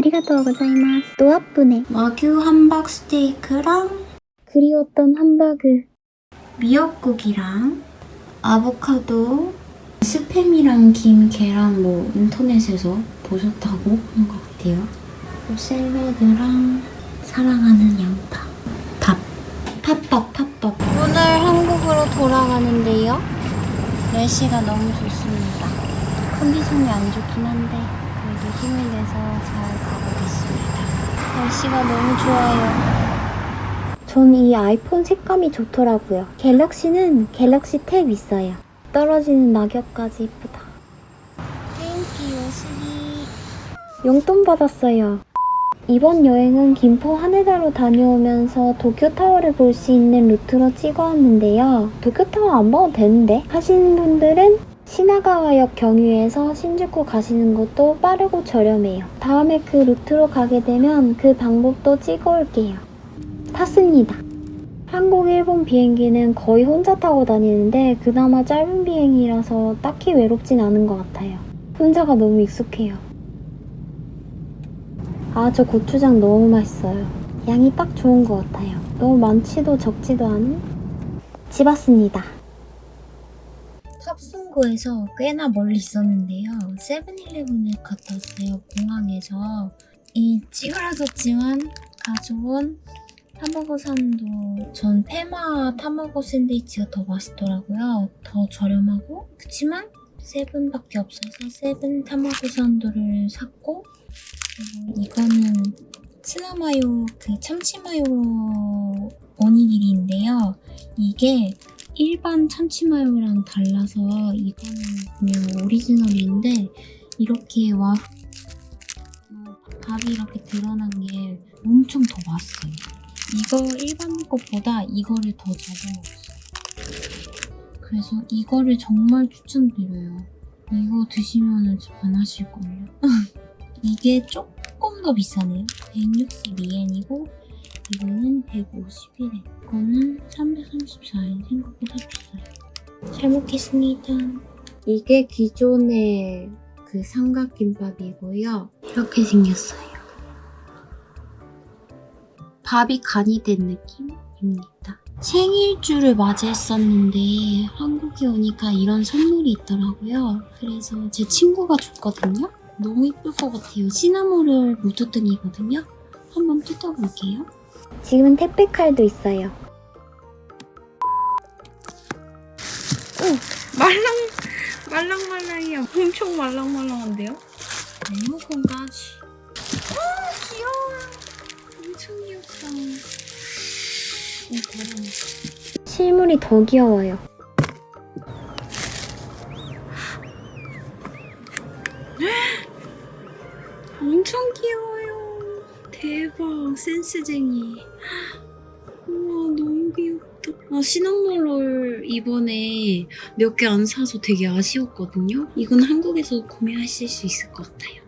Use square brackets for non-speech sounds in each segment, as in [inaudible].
아리가또 고자이마스. 노아쁘네. 와규 함박 스테이크랑 그리웠던 함바그. 미역국이랑 아보카도 스팸이랑 김, 계란 뭐 인터넷에서 보셨다고 한 것 같아요. 샐러드랑 사랑하는 양파. 밥. 팥밥, 팥밥. 오늘 한국으로 돌아가는데요. 날씨가 너무 좋습니다. 컨디션이 안 좋긴 한데 힘을 내서 잘 가보겠습니다. 날씨가 너무 좋아요. 전 이 아이폰 색감이 좋더라고요. 갤럭시는 갤럭시 탭 있어요. 떨어지는 낙엽까지 이쁘다. 땡큐 요스기. 용돈 받았어요. 이번 여행은 김포 하네다로 다녀오면서 도쿄타워를 볼 수 있는 루트로 찍어왔는데요. 도쿄타워 안 봐도 되는데 하시는 분들은 시나가와역 경유해서 신주쿠 가시는 것도 빠르고 저렴해요. 다음에 그 루트로 가게 되면 그 방법도 찍어올게요. 탔습니다. 한국, 일본 비행기는 거의 혼자 타고 다니는데 그나마 짧은 비행이라서 딱히 외롭진 않은 것 같아요. 혼자가 너무 익숙해요. 아, 저 고추장 너무 맛있어요. 양이 딱 좋은 것 같아요. 너무 많지도 적지도 않은? 집 왔습니다. 탑승구에서 꽤나 멀리 있었는데요. 세븐일레븐을 갔다 왔어요. 공항에서. 이 찌그러졌지만 가져온 타마고 산도 전 페마 타마고 샌드위치가 더 맛있더라고요. 더 저렴하고 그치만 세븐밖에 없어서 세븐 타마고 산도를 샀고 그리고 이거는ツナ마요 그 참치마요 오니기리인데요. 이게 일반 참치마요랑 달라서 이거는 그냥 오리지널인데 이렇게 와 어, 밥이 이렇게 드러난 게 엄청 더 맛있어요. 이거 일반 것보다 이거를 더 자주 먹었어요. 그래서 이거를 정말 추천드려요. 이거 드시면은 반하실걸요. [laughs] 이게 조금 더 비싸네요. 162엔이고 이거는 151엔. 이거는 334엔 생각보다 비싸요. 잘 먹겠습니다. 이게 기존의 그 삼각김밥이고요. 이렇게 생겼어요. 밥이 간이 된 느낌입니다. 생일주를 맞이했었는데 한국에 오니까 이런 선물이 있더라고요. 그래서 제 친구가 줬거든요. 너무 이쁠 것 같아요. 시나모를 무드등이거든요. 한번 뜯어볼게요. 지금은 택배 칼도 있어요. 말랑 말랑말랑이야. 엄청 말랑말랑한데요? 리모컨까지. 아 귀여워. 엄청 귀엽다. 이 대박. 실물이 더 귀여워요. 센스쟁이. 우와, 너무 귀엽다. 아, 시나몬롤 이번에 몇 개 안 사서 되게 아쉬웠거든요. 이건 한국에서 구매하실 수 있을 것 같아요.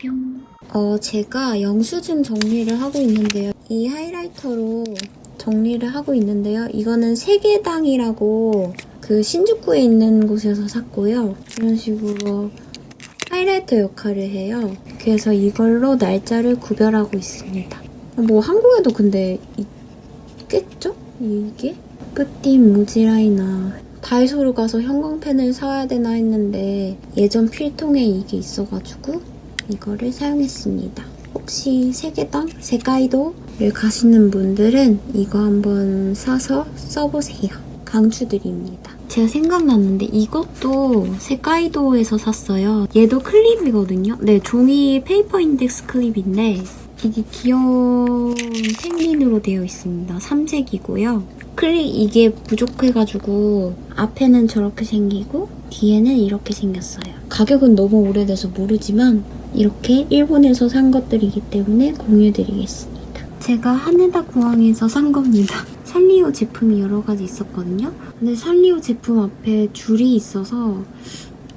뿅. 어, 제가 영수증 정리를 하고 있는데요. 이 하이라이터로 정리를 하고 있는데요. 이거는 세계당이라고 그 신주쿠에 있는 곳에서 샀고요. 이런 식으로 하이라이터 역할을 해요. 그래서 이걸로 날짜를 구별하고 있습니다. 뭐 한국에도 근데 있겠죠? 이게? 뿌띠 무지라이나 다이소로 가서 형광펜을 사와야 되나 했는데 예전 필통에 이게 있어가지고 이거를 사용했습니다. 혹시 세계당, 세가이도를 가시는 분들은 이거 한번 사서 써보세요. 강추드립니다. 제가 생각났는데 이것도 세가이도에서 샀어요. 얘도 클립이거든요. 네, 종이 페이퍼 인덱스 클립인데 이게 귀여운 펭귄으로 되어 있습니다. 삼색이고요. 클립 이게 부족해가지고 앞에는 저렇게 생기고 뒤에는 이렇게 생겼어요. 가격은 너무 오래돼서 모르지만 이렇게 일본에서 산 것들이기 때문에 공유드리겠습니다. 제가 하네다 공항에서 산 겁니다. 산리오 제품이 여러 가지 있었거든요. 근데 산리오 제품 앞에 줄이 있어서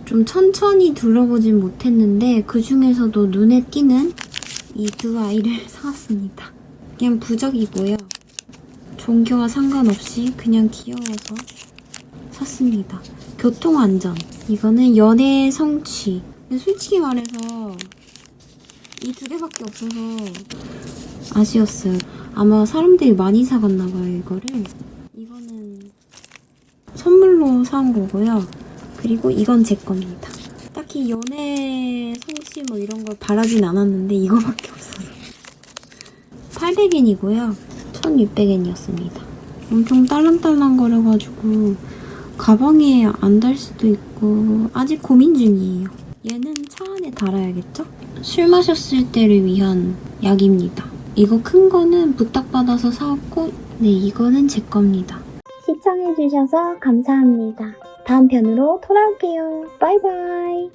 좀 천천히 둘러보진 못했는데 그 중에서도 눈에 띄는 이 두 아이를 [laughs] 사왔습니다. 그냥 부적이고요. 종교와 상관없이 그냥 귀여워서 샀습니다. 교통안전. 이거는 연애 성취. 솔직히 말해서 이 두 개밖에 없어서 아쉬웠어요. 아마 사람들이 많이 사갔나 봐요, 이거를. 이거는 선물로 사온 거고요. 그리고 이건 제 겁니다. 딱히 연애 성취 뭐 이런 걸 바라진 않았는데 이거밖에 [laughs] 없어서. 800엔이고요. 1600엔이었습니다. 엄청 딸랑딸랑 거려가지고 가방에 안 달 수도 있고 아직 고민 중이에요. 얘는 차 안에 달아야겠죠? 술 마셨을 때를 위한 약입니다. 이거 큰 거는 부탁받아서 사왔고 네 이거는 제 겁니다. 시청해주셔서 감사합니다. 다음 편으로 돌아올게요. 바이바이.